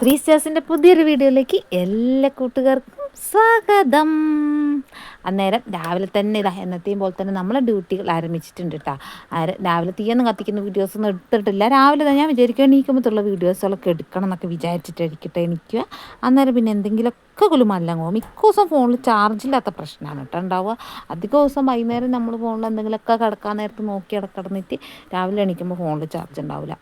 Three സ്റ്റാർസിന്റെ പുതിയൊരു വീഡിയോയിലേക്ക് എല്ലാ കൂട്ടുകാർക്കും സ്വാഗതം. അന്നേരം രാവിലെ തന്നെ ഇതാ എന്നത്തെയും പോലെ തന്നെ നമ്മളെ ഡ്യൂട്ടികൾ ആരംഭിച്ചിട്ടുണ്ട് കേട്ടോ. രാവിലെ തീയൊന്നും കത്തിക്കുന്ന വീഡിയോസ് ഒന്നും എടുത്തിട്ടില്ല. രാവിലെ തന്നെ ഞാൻ വിചാരിക്കുക എണീക്കുമ്പോഴത്തുള്ള വീഡിയോസുകളൊക്കെ എടുക്കണം എന്നൊക്കെ വിചാരിച്ചിട്ട് ഇരിക്കട്ടെ എനിക്ക്. അന്നേരം പിന്നെ എന്തെങ്കിലുമൊക്കെ കുലുമല്ലങ്ങോ മിക്ക ദിവസം ഫോണിൽ ചാർജില്ലാത്ത പ്രശ്നമാണ് കേട്ടോ ഉണ്ടാവുക. അധിക ദിവസം വൈകുന്നേരം നമ്മൾ ഫോണിൽ എന്തെങ്കിലുമൊക്കെ കിടക്കാൻ നേരത്ത് നോക്കി കിടന്നിട്ട് രാവിലെ എണീക്കുമ്പോൾ ഫോണിൽ ചാർജ് ഉണ്ടാവില്ല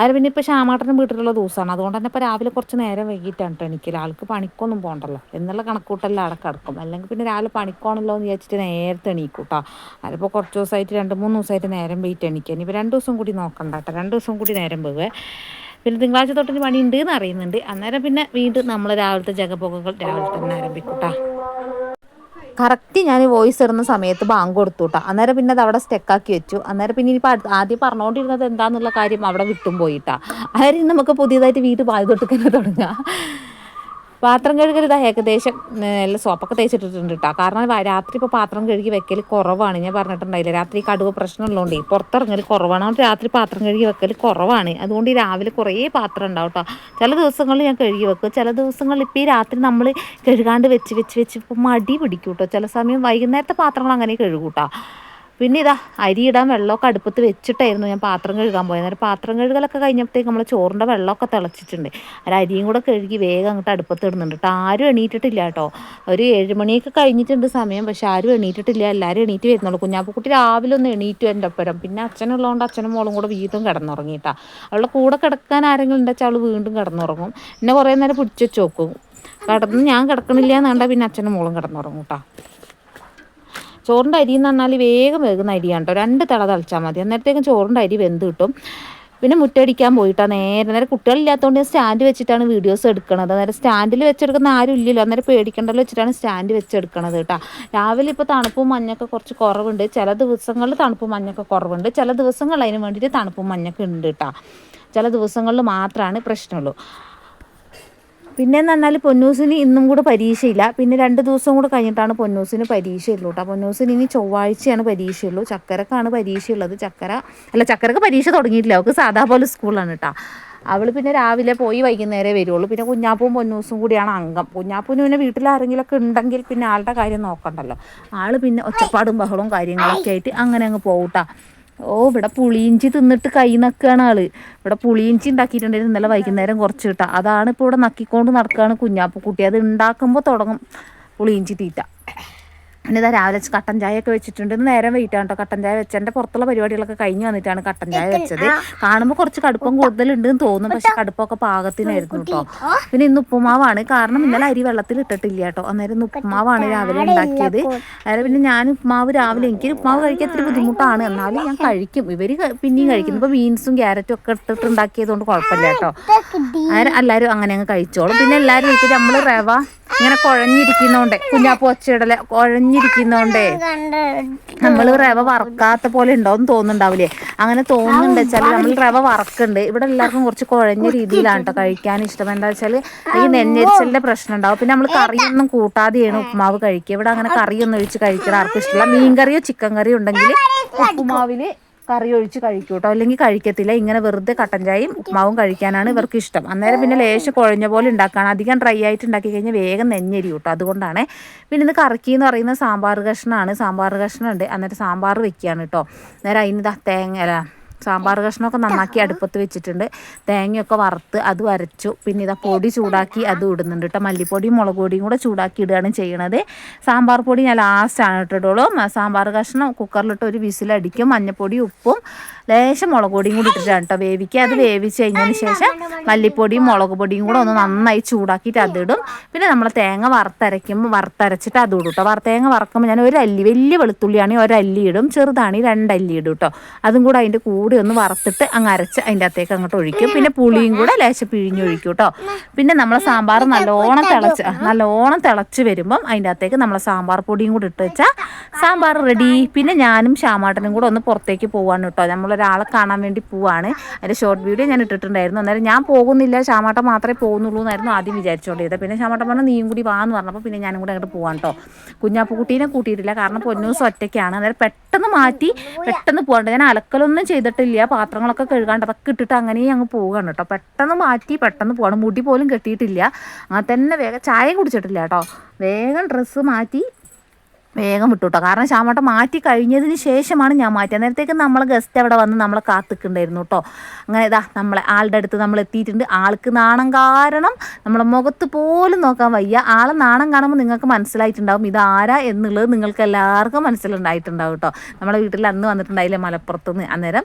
ആര് പിന്നെ ഇപ്പോൾ ശ്യാമാട്ടനും വീട്ടിലുള്ള ദിവസമാണ്. അതുകൊണ്ട് തന്നെ ഇപ്പോൾ രാവിലെ കുറച്ച് നേരം വൈകിട്ടാണ് കേട്ടോ എനിക്ക്. ആൾക്ക് പണിക്കൊന്നും പോകണ്ടല്ലോ എന്നുള്ള കണക്കൂട്ടെല്ലാം അവിടെ കിടക്കും. അല്ലെങ്കിൽ പിന്നെ രാവിലെ പണിക്കോണല്ലോ എന്ന് വിചാരിച്ചിട്ട് നേരത്തെ എണീക്കും കേട്ടോ അതിപ്പോൾ കുറച്ച് ദിവസമായിട്ട് രണ്ട് മൂന്ന് ദിവസമായിട്ട് നേരം വെയിറ്റ് എണീക്കുക ഇനിയിപ്പോൾ രണ്ട് ദിവസം കൂടി നോക്കണ്ട കേട്ടോ രണ്ട് ദിവസം കൂടി നേരം പോവേ പിന്നെ തിങ്കളാഴ്ച തൊട്ടിന് പണി ഉണ്ട് എന്ന് അറിയുന്നുണ്ട്. അന്നേരം പിന്നെ വീണ്ടും നമ്മൾ രാവിലത്തെ ജഗപൊകകൾ രാവിലെ തന്നെ ആരംഭിക്കും കേട്ടോ കറക്റ്റ് ഞാൻ വോയിസ് ഇടുന്ന സമയത്ത് ബാങ്ക് കൊടുത്തു കേട്ടോ അന്നേരം പിന്നെ അത് അവിടെ സ്റ്റെക്കാക്കി വെച്ചു. അന്നേരം പിന്നെ ഇനിയിപ്പോൾ ആദ്യം പറഞ്ഞുകൊണ്ടിരുന്നത് എന്താണെന്നുള്ള കാര്യം അവിടെ വിട്ടും പോയിട്ടാ അതായത് നമുക്ക് പുതിയതായിട്ട് വീട് പാതി തൊട്ടിക്കാൻ തുടങ്ങുക പാത്രം കഴുകൽ ഏകദേശം നല്ല സോപ്പൊക്കെ തേച്ചിട്ടിട്ടുണ്ട് കേട്ടോ കാരണം രാത്രി ഇപ്പോൾ പാത്രം കഴുകി വെക്കൽ കുറവാണ്. ഞാൻ പറഞ്ഞിട്ടുണ്ടായില്ല രാത്രി കടുവ പ്രശ്നമുള്ളതുകൊണ്ട് പുറത്തിറങ്ങൽ കുറവാണ്. അതുകൊണ്ട് രാത്രി പാത്രം കഴുകി വെക്കൽ കുറവാണ്. അതുകൊണ്ട് ഈ രാവിലെ കുറേ പാത്രം ഉണ്ടാവും കേട്ടോ ചില ദിവസങ്ങളിൽ ഞാൻ കഴുകി വെക്കും. ചില ദിവസങ്ങളിൽ ഇപ്പോൾ ഈ രാത്രി നമ്മൾ കഴുകാണ്ട് വെച്ച് വെച്ച് വെച്ച് ഇപ്പോൾ മടി പിടിക്കും കേട്ടോ ചില സമയം വൈകുന്നേരത്തെ പാത്രങ്ങൾ അങ്ങനെ കഴുകൂട്ടോ പിന്നെ ഇതാ അരി ഇടാൻ വെള്ളമൊക്കെ അടുപ്പത്ത് വെച്ചിട്ടായിരുന്നു ഞാൻ പാത്രം കഴുകാൻ പോയത്. അന്നേരം പാത്രം കഴുകലൊക്കെ കഴിഞ്ഞപ്പോഴത്തേക്ക് നമ്മൾ ചോറിന്റെ വെള്ളമൊക്കെ തിളച്ചിട്ടുണ്ട്. അത് അരിയും കൂടെ കഴുകി വേഗം അങ്ങോട്ട് അടുപ്പത്ത് ഇടുന്നുണ്ട്. കേട്ടോ ആരും എണീറ്റിട്ടില്ല കേട്ടോ. ഒരു ഏഴുമണിയൊക്കെ കഴിഞ്ഞിട്ടുണ്ട് സമയം പക്ഷെ ആരും എണീറ്റിട്ടില്ല. എല്ലാവരും എണീറ്റ് വരുന്നുള്ളൂ. കുഞ്ഞാപ്പുക്കുട്ടി രാവിലെ ഒന്ന് എണീറ്റു എന്റെ ഒപ്പരം. പിന്നെ അച്ഛനുള്ളതുകൊണ്ട് അച്ഛനും മോളും കൂടെ വീണ്ടും കിടന്നുറങ്ങിയിട്ടാ അവളുടെ കൂടെ കിടക്കാൻ ആരെങ്കിലും ഉണ്ടെച്ചാൽ അവൾ വീണ്ടും കിടന്നുറങ്ങും. എന്നെ കുറേ നേരം പിടിച്ചു വെച്ച് നോക്കും. കിടന്ന് ഞാൻ കിടക്കണില്ല എന്നാണ്ട പിന്നെ അച്ഛനും മോളും കിടന്നുറങ്ങും കേട്ടോ ചോറിന്റെ അരി എന്ന് പറഞ്ഞാൽ വേഗം വേകുന്ന അരിയാണ് കേട്ടോ രണ്ട് തള തളിച്ചാൽ മതി. അന്നേരത്തേക്കും ചോറിന്റെ അരി വെന്ത് കിട്ടും. പിന്നെ മുറ്റടിക്കാൻ പോയിട്ടാണ് നേരെ നേരെ കുട്ടികളില്ലാത്തതുകൊണ്ട് ഞാൻ സ്റ്റാൻഡ് വെച്ചിട്ടാണ് വീഡിയോസ് എടുക്കണത്. അന്നേരം സ്റ്റാൻഡിൽ വെച്ചെടുക്കുന്ന ആരും ഇല്ലല്ലോ. അന്നേരം പേടിക്കേണ്ടല്ലോ വെച്ചിട്ടാണ് സ്റ്റാൻഡ് വെച്ചെടുക്കണത് കേട്ടോ രാവിലെ ഇപ്പോൾ തണുപ്പും മഞ്ഞൊക്കെ കുറച്ച് കുറവുണ്ട്. ചില ദിവസങ്ങളിൽ തണുപ്പും മഞ്ഞൊക്കെ കുറവുണ്ട്. ചില ദിവസങ്ങളിൽ അതിന് വേണ്ടിയിട്ട് തണുപ്പും മഞ്ഞൊക്കെ ഉണ്ട് കേട്ടോ ചില ദിവസങ്ങളിൽ മാത്രമാണ് പ്രശ്നമുള്ളൂ. പിന്നെ പറഞ്ഞാൽ പൊന്നൂസിന് ഇന്നും കൂടെ പരീക്ഷയില്ല. പിന്നെ രണ്ട് ദിവസം കൂടെ കഴിഞ്ഞിട്ടാണ് പൊന്നൂസിന് പരീക്ഷയുള്ളൂ കേട്ടോ പൊന്നൂസിന് ഇനി ചൊവ്വാഴ്ചയാണ് പരീക്ഷയുള്ളൂ. ചക്കരക്കാണ് പരീക്ഷയുള്ളത്. ചക്കര അല്ല ചക്കരക്ക് പരീക്ഷ തുടങ്ങിയിട്ടില്ല. അവൾക്ക് സാധാ പോലെ സ്കൂളാണ് കേട്ടോ അവൾ പിന്നെ രാവിലെ പോയി വൈകുന്നേരം വരുള്ളൂ. പിന്നെ കുഞ്ഞാപ്പും പൊന്നൂസും കൂടിയാണ് അംഗം. കുഞ്ഞാപ്പൂന് പിന്നെ വീട്ടിൽ ആരെങ്കിലുമൊക്കെ ഉണ്ടെങ്കിൽ പിന്നെ ആളുടെ കാര്യം നോക്കണ്ടല്ലോ. ആൾ പിന്നെ ഒച്ചപ്പാടും ബഹളവും കാര്യങ്ങളൊക്കെ ആയിട്ട് അങ്ങനെ അങ്ങ് പോകൂട്ടാ ഓ ഇവിടെ പുളിയിഞ്ചി തിന്നിട്ട് കൈ നക്കുകയാണ് ആൾ. ഇവിടെ പുളിയിഞ്ചി ഉണ്ടാക്കിയിട്ടുണ്ടായിരുന്നു ഇന്നലെ വൈകുന്നേരം കുറച്ച് കിട്ടാം. അതാണ് ഇപ്പോൾ ഇവിടെ നക്കിക്കൊണ്ട് നടക്കുകയാണ് കുഞ്ഞാപ്പ് കുട്ടി അത് ഉണ്ടാക്കുമ്പോൾ തുടങ്ങും. പുളിയിഞ്ചി തീറ്റ. പിന്നെ ഇതാ രാവിലെ കട്ടൻ ചായയൊക്കെ ഒക്കെ വെച്ചിട്ടുണ്ട് നേരം വെയിറ്റാണ് ആണ് കേട്ടോ കട്ടൻ ചായ വെച്ചതിന്റെ പുറത്തുള്ള പരിപാടികളൊക്കെ കഴിഞ്ഞ് വന്നിട്ടാണ് കട്ടൻ ചായ വെച്ചത്. കാണുമ്പോൾ കുറച്ച് കടുപ്പം കൂടുതലുണ്ട് എന്ന് തോന്നും. പക്ഷെ കടുപ്പമൊക്കെ പാകത്തിനായിരുന്നു കേട്ടോ പിന്നെ ഇന്ന് ഉപ്പുമാവാണ്. കാരണം ഇന്നലെ അരി വെള്ളത്തിൽ ഇട്ടിട്ടില്ല കേട്ടോ അന്നേരം ഇന്ന് ഉപ്പുമാവാണ് രാവിലെ ഉണ്ടാക്കിയത്. അതായത് പിന്നെ ഞാൻ ഉപ്പുമാവ് രാവിലെ എനിക്ക് ഉപ്പുമാവ് കഴിക്കാൻ ഇത്തിരി ബുദ്ധിമുട്ടാണ്. എന്നാലും ഞാൻ കഴിക്കും. ഇവർ പിന്നെയും കഴിക്കുന്നു ഇപ്പോൾ ബീൻസും ക്യാരറ്റും ഒക്കെ ഇട്ടിട്ട് ഉണ്ടാക്കിയതുകൊണ്ട് കുഴപ്പമില്ല കേട്ടോ. എല്ലാവരും അങ്ങനെ അങ്ങ് കഴിച്ചോളും. പിന്നെ എല്ലാവരും നമ്മൾ റവ ഇങ്ങനെ കുഴഞ്ഞിരിക്കുന്നോണ്ടേ കുഞ്ഞാപ്പ് ഒച്ചയിടൽ കുഴഞ്ഞിരിക്കുന്നോണ്ടേ. നമ്മൾ റവ വറക്കാത്ത പോലെ ഉണ്ടോന്ന് തോന്നുന്നുണ്ടാവില്ലേ? അങ്ങനെ തോന്നുന്നുണ്ട് വെച്ചാൽ നമ്മൾ റവ വറക്കുന്നുണ്ട്. ഇവിടെ എല്ലാവർക്കും കുറച്ച് കുഴഞ്ഞ രീതിയിലാണ് കേട്ടോ കഴിക്കാൻ ഇഷ്ടം. എന്താ വെച്ചാൽ ഈ നെഞ്ഞരിച്ചലിന്റെ പ്രശ്നം ഉണ്ടാവും പിന്നെ നമ്മൾ കറിയൊന്നും കൂട്ടാതെയാണ് ഉപ്പുമാവ് കഴിക്കുക. ഇവിടെ അങ്ങനെ കറിയൊന്നും ഒഴിച്ച് കഴിക്കണം ആർക്കും ഇഷ്ടമില്ല. മീൻ കറിയോ ചിക്കൻ കറിയോ ഉണ്ടെങ്കിൽ ഉപ്പുമാവിൽ കറി ഒഴിച്ച് കഴിക്കും കേട്ടോ അല്ലെങ്കിൽ കഴിക്കത്തില്ല. ഇങ്ങനെ വെറുതെ കട്ടൻ ചായയും ഉപ്മാവും കഴിക്കാനാണ് ഇവർക്ക് ഇഷ്ടം. അന്നേരം പിന്നെ ലേശം കുഴഞ്ഞ പോലെ ഉണ്ടാക്കുകയാണ് അധികം ഡ്രൈ ആയിട്ട് ഉണ്ടാക്കി കഴിഞ്ഞാൽ വേഗം നെഞ്ഞരി കേട്ടോ. അതുകൊണ്ടാണ് പിന്നെ ഇന്ന് കറക്കി എന്ന് പറയുന്ന സാമ്പാർ കഷ്ണമാണ് സാമ്പാർ കഷ്ണമുണ്ട് അന്നേരം സാമ്പാർ വെക്കുകയാണ് കേട്ടോ. അന്നേരം അതിന് തേങ്ങ സാമ്പാർ കഷ്ണമൊക്കെ നന്നാക്കി അടുപ്പത്ത് വെച്ചിട്ടുണ്ട്. തേങ്ങയൊക്കെ വറുത്ത് അത് വരച്ചു. പിന്നെ ഇതാ പൊടി ചൂടാക്കി അത് ഇടുന്നുണ്ട് കേട്ടോ. മല്ലിപ്പൊടിയും മുളക് പൊടിയും കൂടെ ചൂടാക്കി ഇടുകയാണ് ചെയ്യണത്. സാമ്പാർ പൊടി ഞാൻ ലാസ്റ്റാണ് ഇട്ടിട്ടുള്ളൂ സാമ്പാർ കഷ്ണം കുക്കറിലിട്ട് ഒരു വിസിലടിക്കും. മഞ്ഞൾപ്പൊടി ഉപ്പും ലേശം മുളക് പൊടിയും കൂടി ഇട്ടിട്ടാണ് കേട്ടോ വേവിക്കുക. അത് വേവിച്ച് കഴിഞ്ഞതിന് ശേഷം മല്ലിപ്പൊടിയും മുളക് പൊടിയും കൂടെ ഒന്ന് നന്നായി ചൂടാക്കിയിട്ട് അതിടും പിന്നെ നമ്മൾ തേങ്ങ വറുത്തരയ്ക്കുമ്പോൾ വറുത്തരച്ചിട്ട് അതും ഇടും കേട്ടോ. തേങ്ങ വറക്കുമ്പോൾ ഞാൻ ഒരു അല്ലി വലിയ വെളുത്തുള്ളിയാണെങ്കിൽ ഒരല്ലി ഇടും. ചെറുതാണെങ്കിൽ രണ്ടല്ലി ഇടും കേട്ടോ. അതും കൂടെ അതിന്റെ കൂടെ ഒന്ന് വറുത്തിട്ട് അങ്ങ് അരച്ച് അതിന്റെ അകത്തേക്ക് അങ്ങോട്ട് ഒഴിക്കും. പിന്നെ പുളിയും കൂടെ ലേശം പിഴിഞ്ഞൊഴിക്കും കേട്ടോ. പിന്നെ നമ്മളെ സാമ്പാർ നല്ലോണം തിളച്ച് നല്ലോണം തിളച്ച് വരുമ്പം അതിന്റെ അകത്തേക്ക് നമ്മളെ സാമ്പാർ പൊടിയും കൂടി ഇട്ട് വെച്ചാൽ സാമ്പാർ റെഡി. പിന്നെ ഞാനും ശ്യാമാട്ടനും കൂടെ ഒന്ന് പുറത്തേക്ക് പോവാണ് കേട്ടോ. നമ്മളൊരാളെ കാണാൻ വേണ്ടി പോവാണ്. അതിന്റെ ഷോർട്ട് വീഡിയോ ഞാൻ ഇട്ടിട്ടുണ്ടായിരുന്നു. അന്നേരം ഞാൻ പോകുന്നില്ല. ശ്യാമാട്ടൻ മാത്രമേ പോകുന്നുള്ളൂ എന്നായിരുന്നു ആദ്യം വിചാരിച്ചുകൊണ്ടിരുന്നത് പിന്നെ ശ്യാമാട്ടൻ പറഞ്ഞു നീയും കൂടി വാന്ന് പറഞ്ഞപ്പോൾ പിന്നെ ഞാനും കൂടെ അങ്ങോട്ട് പോവാൻ കേട്ടോ. കുഞ്ഞാപ്പുകുട്ടീനെ കൂട്ടിയിട്ടില്ല. കാരണം പൊന്നൂസ് ഒറ്റയ്ക്കാണ്. അന്നേരം പെട്ടെന്ന് മാറ്റി പെട്ടെന്ന് പോകണ്ട ഞാൻ അലക്കലൊന്നും ചെയ്തിട്ട് കഴുകിയിട്ടില്ല പാത്രങ്ങളൊക്കെ കഴുകാണ്ട് അതൊക്കെ ഇട്ടിട്ട് അങ്ങനെ അങ്ങ് പോവുകയാണ് കേട്ടോ. പെട്ടെന്ന് മാറ്റി പെട്ടെന്ന് പോകണം മുടി പോലും കെട്ടിയിട്ടില്ല. അങ്ങനെ തന്നെ വേഗം ചായ കുടിച്ചിട്ടില്ല കേട്ടോ. വേഗം ഡ്രസ്സ് മാറ്റി വേഗം വിട്ടു കേട്ടോ കാരണം ശ്യാമട്ട മാറ്റി കഴിഞ്ഞതിന് ശേഷമാണ് ഞാൻ മാറ്റിയത്. നേരത്തേക്ക് നമ്മൾ ഗസ്റ്റ് അവിടെ വന്ന് നമ്മളെ കാത്തിക്കുണ്ടായിരുന്നു കേട്ടോ അങ്ങനെ ഇതാ നമ്മളെ ആളുടെ അടുത്ത് നമ്മൾ എത്തിയിട്ടുണ്ട്. ആൾക്ക് നാണം കാരണം നമ്മളെ മുഖത്ത് പോലും നോക്കാൻ വയ്യ. ആൾ നാണം കാണുമ്പോൾ നിങ്ങൾക്ക് മനസ്സിലായിട്ടുണ്ടാവും ഇതാരാ എന്നുള്ളത് നിങ്ങൾക്ക് എല്ലാവർക്കും മനസ്സിലുണ്ടായിട്ടുണ്ടാവും കേട്ടോ നമ്മുടെ വീട്ടിൽ അന്ന് വന്നിട്ടുണ്ടായില്ലേ മലപ്പുറത്ത് നിന്ന് അന്നേരം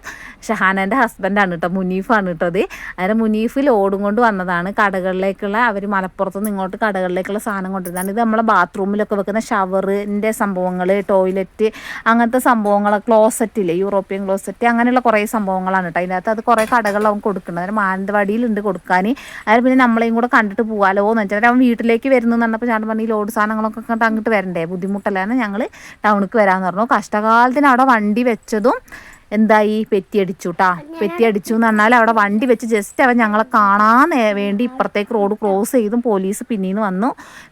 ഷഹാനന്റെ ഹസ്ബൻഡാണ് കേട്ടോ മുനീഫാണ് കേട്ടോ അത് അന്നേരം മുനീഫ് ലോഡും കൊണ്ട് വന്നതാണ്. കടകളിലേക്കുള്ള അവർ മലപ്പുറത്ത് നിന്ന് ഇങ്ങോട്ട് കടകളിലേക്കുള്ള സാധനം കൊണ്ടുവരുന്നതാണ്. ഇത് നമ്മളെ ബാത്റൂമിലൊക്കെ വെക്കുന്ന ഷവറിന്റെ സംഭവങ്ങൾ ടോയ്ലറ്റ് അങ്ങനത്തെ സംഭവങ്ങൾ ക്ലോസറ്റില്ലേ യൂറോപ്യൻ ക്ലോസറ്റ് അങ്ങനെയുള്ള കുറേ സംഭവങ്ങളാണ് കേട്ടോ. അതിനകത്ത് അത് കുറേ കടകളിൽ അവൻ കൊടുക്കുന്നത് അതിന് മാനന്തവാടിയിലുണ്ട് കൊടുക്കാൻ. അതിന് പിന്നെ നമ്മളെയും കൂടെ കണ്ടിട്ട് പോകാലോ എന്ന് വെച്ചാൽ അവൻ വീട്ടിലേക്ക് വരുന്നു പറഞ്ഞപ്പോൾ ഞാൻ പറഞ്ഞു ലോഡ് സാധനങ്ങളൊക്കെ കണ്ട് അങ്ങോട്ട് വരണ്ടേ? ബുദ്ധിമുട്ടല്ലാന്ന് ഞങ്ങൾ ടൗണിക്ക് വരാമെന്ന് പറഞ്ഞു. കഷ്ടകാലത്തിന് അവിടെ വണ്ടി വെച്ചതും എന്തായി? പെറ്റിയടിച്ചു കേട്ടാ പെറ്റിയടിച്ചു എന്ന് പറഞ്ഞാൽ അവിടെ വണ്ടി വെച്ച് ജസ്റ്റ് അവൻ ഞങ്ങളെ കാണാൻ വേണ്ടി ഇപ്പുറത്തേക്ക് റോഡ് ക്രോസ് ചെയ്തും പോലീസ് പിന്നീന്ന് വന്നു.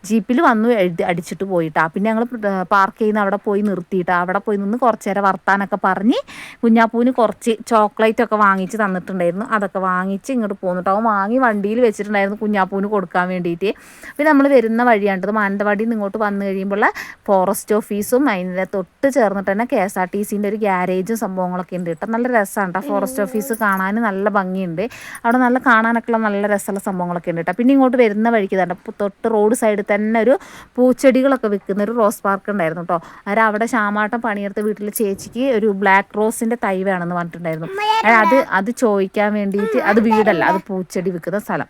ജീപ്പിൽ വന്നു എഴുതി അടിച്ചിട്ട് പോയിട്ടാ. പിന്നെ ഞങ്ങൾ പാർക്ക് ചെയ്യുന്ന അവിടെ പോയി നിർത്തിയിട്ടാ. അവിടെ പോയി നിന്ന് കുറച്ച് നേരം വർത്താനൊക്കെ പറഞ്ഞ് കുഞ്ഞാപ്പൂവിന് കുറച്ച് ചോക്ലേറ്റ് ഒക്കെ വാങ്ങിച്ച് തന്നിട്ടുണ്ടായിരുന്നു. അതൊക്കെ വാങ്ങിച്ച് ഇങ്ങോട്ട് പോന്നിട്ട് അവൻ വാങ്ങി വണ്ടിയിൽ വെച്ചിട്ടുണ്ടായിരുന്നു കുഞ്ഞാപ്പൂവിന് കൊടുക്കാൻ വേണ്ടിയിട്ട്. പിന്നെ നമ്മൾ വരുന്ന വഴിയാണ്ടത് മാനന്തവാടിയിൽ നിന്ന് ഇങ്ങോട്ട് വന്നു കഴിയുമ്പോൾ ഫോറസ്റ്റ് ഓഫീസും അതിന്റെ തൊട്ട് ചേർന്നിട്ട് തന്നെ കെ എസ് ആർ ടി സിന്റെ ഒരു ഗ്യാരേജും സംഭവങ്ങളൊക്കെ ഉണ്ട് കേട്ടോ. നല്ല രസമാണ് കേട്ടോ ഫോറസ്റ്റ് ഓഫീസ് കാണാൻ നല്ല ഭംഗിയുണ്ട്. അവിടെ നല്ല കാണാനൊക്കെ ഉള്ള നല്ല രസമുള്ള സംഭവങ്ങളൊക്കെ ഉണ്ട് കേട്ടോ പിന്നെ ഇങ്ങോട്ട് വരുന്ന വഴിക്ക് തന്നെ തൊട്ട് റോഡ് സൈഡിൽ തന്നെ ഒരു പൂച്ചെടികളൊക്കെ വിൽക്കുന്ന ഒരു റോസ് പാർക്ക് ഉണ്ടായിരുന്നു കേട്ടോ അവർ അവിടെ ശാമാട്ടം പണിയെടുത്ത വീട്ടിലെ ചേച്ചിക്ക് ഒരു ബ്ലാക്ക് റോസിന്റെ തൈ വേണമെന്ന് പറഞ്ഞിട്ടുണ്ടായിരുന്നു. അത് അത് ചോദിക്കാൻ വേണ്ടിയിട്ട് അത് വീടല്ല. അത് പൂച്ചെടി വിൽക്കുന്ന സ്ഥലം.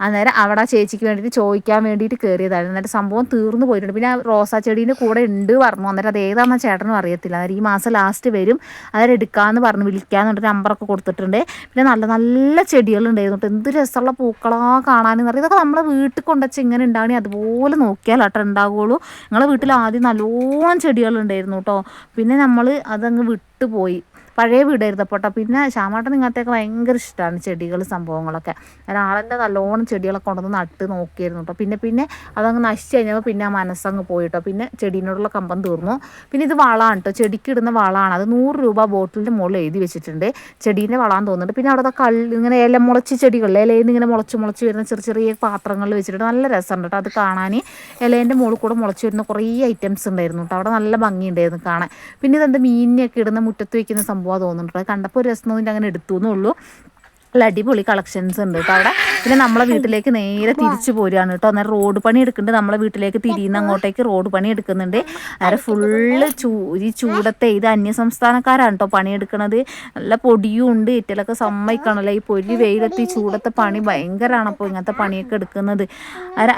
അന്നേരം അവിടെ ചേച്ചിക്ക് വേണ്ടിയിട്ട് ചോദിക്കാൻ വേണ്ടിയിട്ട് കയറിയതായിരുന്നു എന്നിട്ട് സംഭവം തീർന്നു പോയിട്ടുണ്ട്. പിന്നെ റോസാ ചെടീന്റെ കൂടെ ഉണ്ട് പറഞ്ഞു. അന്നേരം അത് ഏതാണെന്ന് ചേട്ടനും അറിയത്തില്ല. അന്നേരം ഈ മാസം ലാസ്റ്റ് വരും. അന്നേരം എടുക്കാമെന്ന് പറഞ്ഞു. വിളിക്കാമെന്നുണ്ട് നമ്പറൊക്കെ കൊടുത്തിട്ടുണ്ട്. പിന്നെ നല്ല നല്ല ചെടികളുണ്ടായിരുന്നു കേട്ടോ. എന്ത് രസമുള്ള പൂക്കളാ കാണാനെന്ന് പറയും ഇതൊക്കെ നമ്മളെ വീട്ടിൽ കൊണ്ടുവച്ച് ഇങ്ങനെ ഉണ്ടാവണി അതുപോലെ നോക്കിയാൽ കേട്ടോ ഉണ്ടാവുകയുള്ളൂ ഞങ്ങളെ വീട്ടിൽ ആദ്യം നല്ലോണം ചെടികളുണ്ടായിരുന്നു കേട്ടോ. പിന്നെ നമ്മൾ അതങ്ങ് വിട്ടുപോയി. പഴയ വീടായിരുന്നു അപ്പോൾ പിന്നെ ശ്യാമാട്ടൻ ഇങ്ങനത്തെയൊക്കെ ഭയങ്കര ഇഷ്ടമാണ് ചെടികൾ സംഭവങ്ങളൊക്കെ. ഒരാളെന്റെ നല്ലോണം ചെടികളൊക്കെ കൊണ്ടുവന്ന് നട്ട് നോക്കിയിരുന്നു കേട്ടോ പിന്നെ പിന്നെ അതങ്ങ് നശിച്ചു കഴിഞ്ഞപ്പോൾ പിന്നെ ആ മനസ്സങ്ങ് പോയിട്ടോ. പിന്നെ ചെടീനോടുള്ള കമ്പം തീർന്നു. പിന്നെ ഇത് വളമാണ് കേട്ടോ ചെടിക്ക് ഇടുന്ന വളമാണ് അത് നൂറ് രൂപ ബോട്ടിലിന്റെ മുകളിൽ എഴുതി വെച്ചിട്ടുണ്ട്. ചെടീന്റെ വളാന്ന് തോന്നുന്നുണ്ട്. പിന്നെ അവിടെ കള്ളി ഇങ്ങനെ ഇല മുളച്ച് ചെടികൾ ഇലയിൽ മുളച്ച് മുളച്ച് വരുന്ന ചെറിയ ചെറിയ പാത്രങ്ങളിൽ വെച്ചിട്ട് നല്ല രസമുണ്ട് കേട്ടോ അത് കാണാൻ ഇലേന്റെ മുകളിൽ കൂടെ മുളച്ച് വരുന്ന കുറേ ഐറ്റംസ് ഉണ്ടായിരുന്നു കേട്ടോ അവിടെ നല്ല ഭംഗിയുണ്ടായിരുന്നു കാണാൻ. പിന്നെ ഇതെന്താ മീനിനെയൊക്കെ ഇടുന്ന മുറ്റത്ത് വയ്ക്കുന്ന സംഭവം തോന്നുന്നുണ്ട്. അത് കണ്ടപ്പോൾ ഒരു രസം തോന്നിയിട്ട് അങ്ങനെ എടുത്തു എന്നുള്ളൂ. നല്ല അടിപൊളി കളക്ഷൻസ് ഉണ്ട് കേട്ടോ അവിടെ. പിന്നെ നമ്മളെ വീട്ടിലേക്ക് നേരെ തിരിച്ചു പോരുകയാണ് കേട്ടോ അന്നേരം റോഡ് പണി എടുക്കുന്നുണ്ട്. നമ്മളെ വീട്ടിലേക്ക് തിരിയുന്ന അങ്ങോട്ടേക്ക് റോഡ് പണി എടുക്കുന്നുണ്ട്. അന്നേരം ഫുള്ള് ചൂ ഈ ചൂടത്തെ ഇത് അന്യസംസ്ഥാനക്കാരാണ് കേട്ടോ പണിയെടുക്കണത് നല്ല പൊടിയും ഉണ്ട്. ഇറ്റലൊക്കെ സമ്മതിക്കണമല്ലോ ഈ പൊരി വെയിലത്ത് ചൂടത്തെ പണി ഭയങ്കരമാണ് അപ്പോൾ ഇങ്ങനത്തെ പണിയൊക്കെ എടുക്കുന്നത്.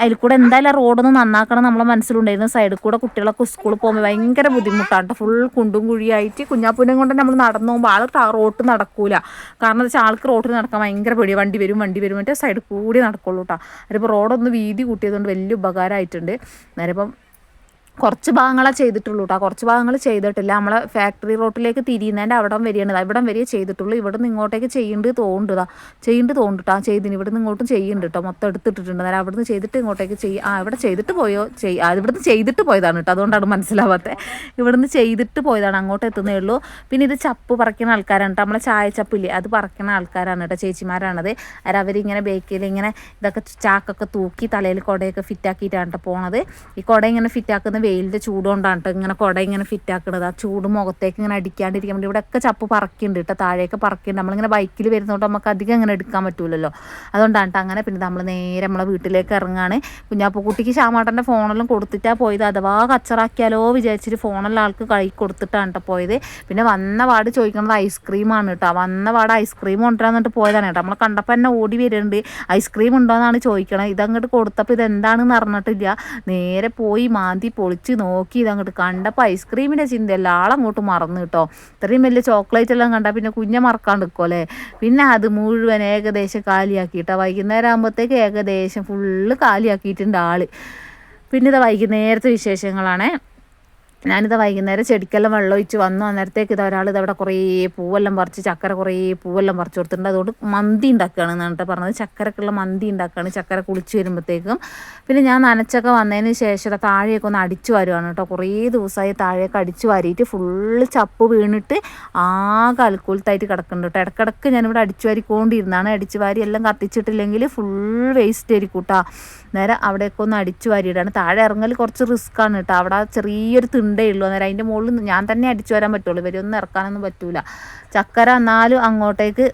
അതിൽ കൂടെ എന്തായാലും റോഡൊന്ന് നന്നാക്കണം നമ്മളെ മനസ്സിലുണ്ടായിരുന്നു. സൈഡിൽ കൂടെ കുട്ടികളൊക്കെ സ്കൂളിൽ പോകുമ്പോൾ ഭയങ്കര ബുദ്ധിമുട്ടാണ് കേട്ടോ ഫുൾ കുണ്ടും കുഴിയായിട്ട് കുഞ്ഞാപ്പൂനെ കൊണ്ട് നമ്മൾ നടന്നു പോകുമ്പോൾ ആൾ റോട്ട് നടക്കൂല. കാരണം എന്താ വെച്ചാൽ ആൾക്ക് റോട്ടിൽ നടക്കാൻ ഭയങ്കര പേടി വണ്ടി വരും വണ്ടി വരും. മറ്റേ സൈഡിൽ കൂടി നടക്കുള്ളൂ കേട്ടോ അതിപ്പോൾ റോഡൊന്ന് വീതി കൂട്ടിയതുകൊണ്ട് വലിയ ഉപകാരമായിട്ടുണ്ട് അന്നേരം ഇപ്പം കുറച്ച് ഭാഗങ്ങളാണ് ചെയ്തിട്ടുള്ളൂ കേട്ടോ കുറച്ച് ഭാഗങ്ങൾ ചെയ്തിട്ടില്ല. നമ്മളെ ഫാക്ടറി റോട്ടിലേക്ക് തിരിയുന്നതിന്റെ അവിടം വരെയാണ്. ഇവിടം വരെയേ ചെയ്തിട്ടുള്ളൂ. ഇവിടെ നിന്ന് ഇങ്ങോട്ടേക്ക് ചെയ്യേണ്ട തോണ്ടുതാ ചെയ്യേണ്ട തോണ്ടിട്ടാ ചെയ്തിന് ഇവിടെ നിന്ന് ഇങ്ങോട്ടും ചെയ്യുന്നുണ്ട് കേട്ടോ മൊത്തം എടുത്തിട്ടിട്ടുണ്ട്. അതായത് അവിടെ നിന്ന് ചെയ്തിട്ട് ഇങ്ങോട്ടേക്ക് ചെയ്യും ആ ഇവിടെ ചെയ്തിട്ട് പോയോ? ചെയ് ആ ഇവിടുന്ന് ചെയ്തിട്ട് പോയതാണ് കേട്ടോ അതുകൊണ്ടാണ് മനസ്സിലാവാത്തത് ഇവിടുന്ന് ചെയ്തിട്ട് പോയതാണ്. അങ്ങോട്ട് എത്തുന്നേ ഉള്ളൂ. പിന്നെ ഇത് ചപ്പ് പറിക്കുന്ന ആൾക്കാരാണ് കേട്ടോ നമ്മളെ ചായ ചപ്പില്ലേ അത് പറിക്കുന്ന ആൾക്കാരാണ് കേട്ടോ ചേച്ചിമാരാണത്. അത് അവരിങ്ങനെ ബേക്കിൽ ഇങ്ങനെ ഇതൊക്കെ ചാക്കൊക്കെ തൂക്കി തലയിൽ കുടയൊക്കെ ഫിറ്റാക്കിയിട്ടാണ് കേട്ടോ പോണത്. ഈ കുട ഇങ്ങനെ ഫിറ്റാക്കുന്ന വെയിലിന്റെ ചൂട് കൊണ്ടാണ് കേട്ടോ ഇങ്ങനെ കുട ഇങ്ങനെ ഫിറ്റ് ആക്കണത്. ആ ചൂട് മുഖത്തേക്ക് ഇങ്ങനെ അടിക്കാണ്ടിരിക്കാൻ വേണ്ടി ഇവിടെയൊക്കെ ചപ്പ് പറക്കുന്നുണ്ട് കേട്ടോ താഴേക്ക് പറക്കുന്നുണ്ട് നമ്മളിങ്ങനെ ബൈക്കിൽ വരുന്നതുകൊണ്ട് നമുക്ക് അധികം ഇങ്ങനെ എടുക്കാൻ പറ്റൂലല്ലോ. അതുകൊണ്ടാണ് കേട്ടോ അങ്ങനെ പിന്നെ നമ്മൾ നേരെ നമ്മളെ വീട്ടിലേക്ക് ഇറങ്ങാണ്. കുഞ്ഞാപ്പുക്കുട്ടിക്ക് ശ്യാമാട്ടന്റെ ഫോണെല്ലാം കൊടുത്തിട്ടാണ് പോയത്. അഥവാ കച്ചറാക്കിയാലോ വിചാരിച്ചിട്ട് ഫോണെല്ലാം ആൾക്ക് കൈ കൊടുത്തിട്ടാണ് കേട്ടോ പോയത്. പിന്നെ വന്ന പാട് ചോദിക്കുന്നത് ഐസ്ക്രീമാണ് കേട്ടോ വന്ന പാട് ഐസ്ക്രീം കൊണ്ടുവരാന്നിട്ട് പോയതാണ് കേട്ടോ. നമ്മൾ കണ്ടപ്പോൾ തന്നെ ഓടി വരുന്നുണ്ട് ഐസ്ക്രീം ഉണ്ടോ എന്നാണ് ചോദിക്കണത്. ഇതങ്ങോട്ട് കൊടുത്തപ്പോൾ ഇത് എന്താണെന്ന് അറിഞ്ഞിട്ടില്ല. നേരെ പോയി മാന്തി പൊളിച്ച് നോക്കി ഇതങ്ങോട്ട് കണ്ടപ്പോൾ ഐസ്ക്രീമിന്റെ ചിന്തയല്ല ആളങ്ങോട്ട് മറന്നു കേട്ടോ. ഇത്രയും വലിയ ചോക്ലേറ്റ് എല്ലാം കണ്ടാൽ പിന്നെ കുഞ്ഞെ മറക്കാണ്ട് നിൽക്കുമല്ലേ പിന്നെ അത് മുഴുവൻ ഏകദേശം കാലിയാക്കിയിട്ടാണ് വൈകുന്നേരം ആകുമ്പോഴത്തേക്ക് ഏകദേശം ഫുള്ള് കാലിയാക്കിയിട്ടുണ്ട് ആൾ പിന്നെ ഇത് വൈകുന്നേരത്തെ വിശേഷങ്ങളാണ്. ഞാനിത് വൈകുന്നേരം ചെടിക്കെല്ലാം വെള്ളം ഒഴിച്ച് വന്നു. അന്നേരത്തേക്ക് ഇത് ഒരാൾ ഇതവിടെ കുറേ പൂവെല്ലാം പറിച്ച് ചക്കര കുറേ പൂവെല്ലാം പറിച്ചു കൊടുത്തിട്ടുണ്ട്. അതുകൊണ്ട് മന്തി ഉണ്ടാക്കുകയാണ് എന്നിട്ട് പറഞ്ഞത്. ചക്കരക്കുള്ള മന്തി ഉണ്ടാക്കുകയാണ്. ചക്കര കുളിച്ച് വരുമ്പോഴത്തേക്കും. പിന്നെ ഞാൻ നനച്ചൊക്കെ വന്നതിന് ശേഷം താഴെയൊക്കെ ഒന്ന് അടിച്ചു വരുവാണ് കേട്ടോ. കുറേ ദിവസമായി താഴെയൊക്കെ അടിച്ചു വാരിയിട്ട് ഫുള്ള് ചപ്പ് വീണിട്ട് ആകെ അൽക്കൂലത്തായിട്ട് കിടക്കുന്നുണ്ട് കേട്ടോ. ഇടക്കിടക്ക് ഞാനിവിടെ അടിച്ചു വാരിക്കൊണ്ടിരുന്നാണ് അടിച്ചു വാരി എല്ലാം കത്തിച്ചിട്ടില്ലെങ്കിൽ ഫുൾ വേസ്റ്റ് ആയിരിക്കും കേട്ടോ. നേരെ അവിടെയൊക്കെ ഒന്ന് അടിച്ചു വാരിയിടാണ് താഴെ ഇറങ്ങൽ കുറച്ച് റിസ്ക്കാണ് കേട്ടോ. അവിടെ ചെറിയൊരു ഉള്ളൂ അന്നേരം അതിന്റെ മുകളിൽ ഞാൻ തന്നെ അടിച്ചു വരാൻ പറ്റുള്ളൂ. ഇവരൊന്നും ഇറക്കാനൊന്നും പറ്റൂല. ചക്കര എന്നാലും അങ്ങോട്ടേക്ക്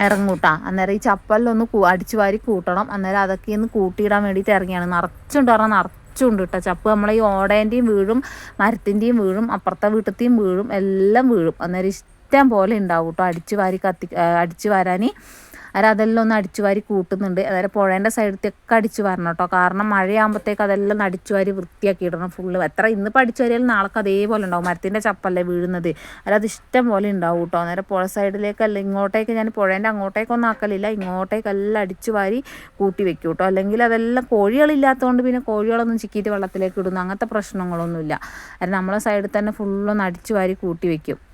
ഇറങ്ങൂട്ടാ. അന്നേരം ഈ ചപ്പലിലൊന്ന് അടിച്ചു വാരി കൂട്ടണം. അന്നേരം അതൊക്കെ ഒന്ന് കൂട്ടിയിടാൻ വേണ്ടിയിട്ട് ഇറങ്ങിയാണ്. നിറച്ചുണ്ട് പറഞ്ഞാൽ നിറച്ചുണ്ട് കേട്ടോ. ചപ്പ് നമ്മളെ ഈ ഓടേന്റെയും വീഴും മരത്തിന്റെയും വീഴും അപ്പുറത്തെ വീട്ടത്തെയും വീഴും എല്ലാം വീഴും. അന്നേരം ഇഷ്ടം പോലെ ഉണ്ടാവും കേട്ടോ. അടിച്ചു വാരി കത്തി അടിച്ചു വാരാൻ അര അതെല്ലാം ഒന്ന് അടിച്ചു വാരി കൂട്ടുന്നുണ്ട്. അതായത് പുഴേന്റെ സൈഡത്തേക്ക് അടിച്ചു വരണം കേട്ടോ. കാരണം മഴയാകുമ്പോഴത്തേക്ക് അതെല്ലാം അടിച്ചു വാരി വൃത്തിയാക്കി ഇടണം ഫുള്ള് എത്ര ഇന്നിപ്പോൾ അടിച്ചു വരിയാലും നാളെ അതേപോലെ ഉണ്ടാവും. മരത്തിന്റെ ചപ്പല്ലേ വീഴുന്നത്. അത് ഇഷ്ടം പോലെ ഉണ്ടാവും കേട്ടോ. അന്നേരം പുഴ സൈഡിലേക്കല്ല ഇങ്ങോട്ടേക്ക് ഞാൻ പുഴേന്റെ അങ്ങോട്ടേക്കൊന്നും ആക്കലില്ല. ഇങ്ങോട്ടേക്കെല്ലാം അടിച്ചു വാരി കൂട്ടി വെക്കും കേട്ടോ. അല്ലെങ്കിൽ അതെല്ലാം കോഴികളില്ലാത്തതുകൊണ്ട് പിന്നെ കോഴികളൊന്നും ചിക്കിയിട്ട് വെള്ളത്തിലേക്ക് ഇടുന്നു. അങ്ങനത്തെ പ്രശ്നങ്ങളൊന്നുമില്ല. അത് നമ്മളെ സൈഡിൽ തന്നെ ഫുള്ളൊന്ന് അടിച്ചു വാരി കൂട്ടി വെക്കും.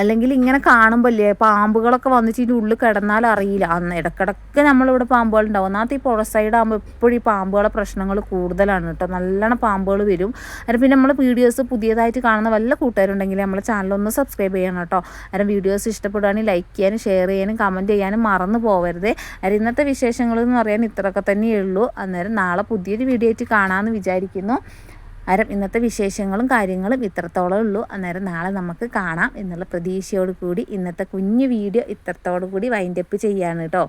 അല്ലെങ്കിൽ ഇങ്ങനെ കാണുമ്പോൾ അല്ലേ പാമ്പുകളൊക്കെ വന്നിട്ട് ഇതിന്റെ ഉള്ളിൽ കിടന്നാൽ അറിയില്ല. അന്ന് ഇടക്കിടക്ക് നമ്മളിവിടെ പാമ്പുകൾ ഉണ്ടാവും. ഒന്നാമത്തെ ഈ പുഴ സൈഡാകുമ്പോൾ എപ്പോഴും ഈ പാമ്പുകളെ പ്രശ്നങ്ങൾ കൂടുതലാണ് കേട്ടോ. നല്ലോണം പാമ്പുകൾ വരും. അതിന് പിന്നെ നമ്മൾ വീഡിയോസ് പുതിയതായിട്ട് കാണുന്ന വല്ല കൂട്ടുകാരുണ്ടെങ്കിൽ നമ്മളെ ചാനലൊന്ന് സബ്സ്ക്രൈബ് ചെയ്യണം കേട്ടോ. അതിന് വീഡിയോസ് ഇഷ്ടപ്പെടുകയാണെങ്കിൽ ലൈക്ക് ചെയ്യാനും ഷെയർ ചെയ്യാനും കമന്റ് ചെയ്യാനും മറന്നു പോകരുത് അത് ഇന്നത്തെ വിശേഷങ്ങൾ എന്ന് പറയാൻ ഇത്രയൊക്കെ തന്നെയുള്ളൂ അന്നേരം നാളെ പുതിയൊരു വീഡിയോ ആയിട്ട് കാണാമെന്ന് വിചാരിക്കുന്നു. അരം ഇന്നത്തെ വിശേഷങ്ങളും കാര്യങ്ങളും ഇത്രത്തോളം ഉള്ളൂ. അന്നേരം നാളെ നമുക്ക് കാണാം എന്നുള്ള പ്രതീക്ഷയോട് കൂടി ഇന്നത്തെ കുഞ്ഞു വീഡിയോ ഇത്രത്തോടു കൂടി വൈൻഡപ്പ് ചെയ്യാണ് കേട്ടോ.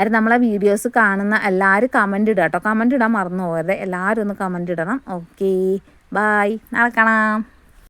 അരം നമ്മളെ വീഡിയോസ് കാണുന്ന എല്ലാവരും കമന്റ് ഇടാം കേട്ടോ. കമന്റ് ഇടാൻ മറന്നു പോകരുത്. എല്ലാവരും ഒന്ന് കമന്റ് ഇടണം. ഓക്കേ ബായ് നാളെ കാണാം.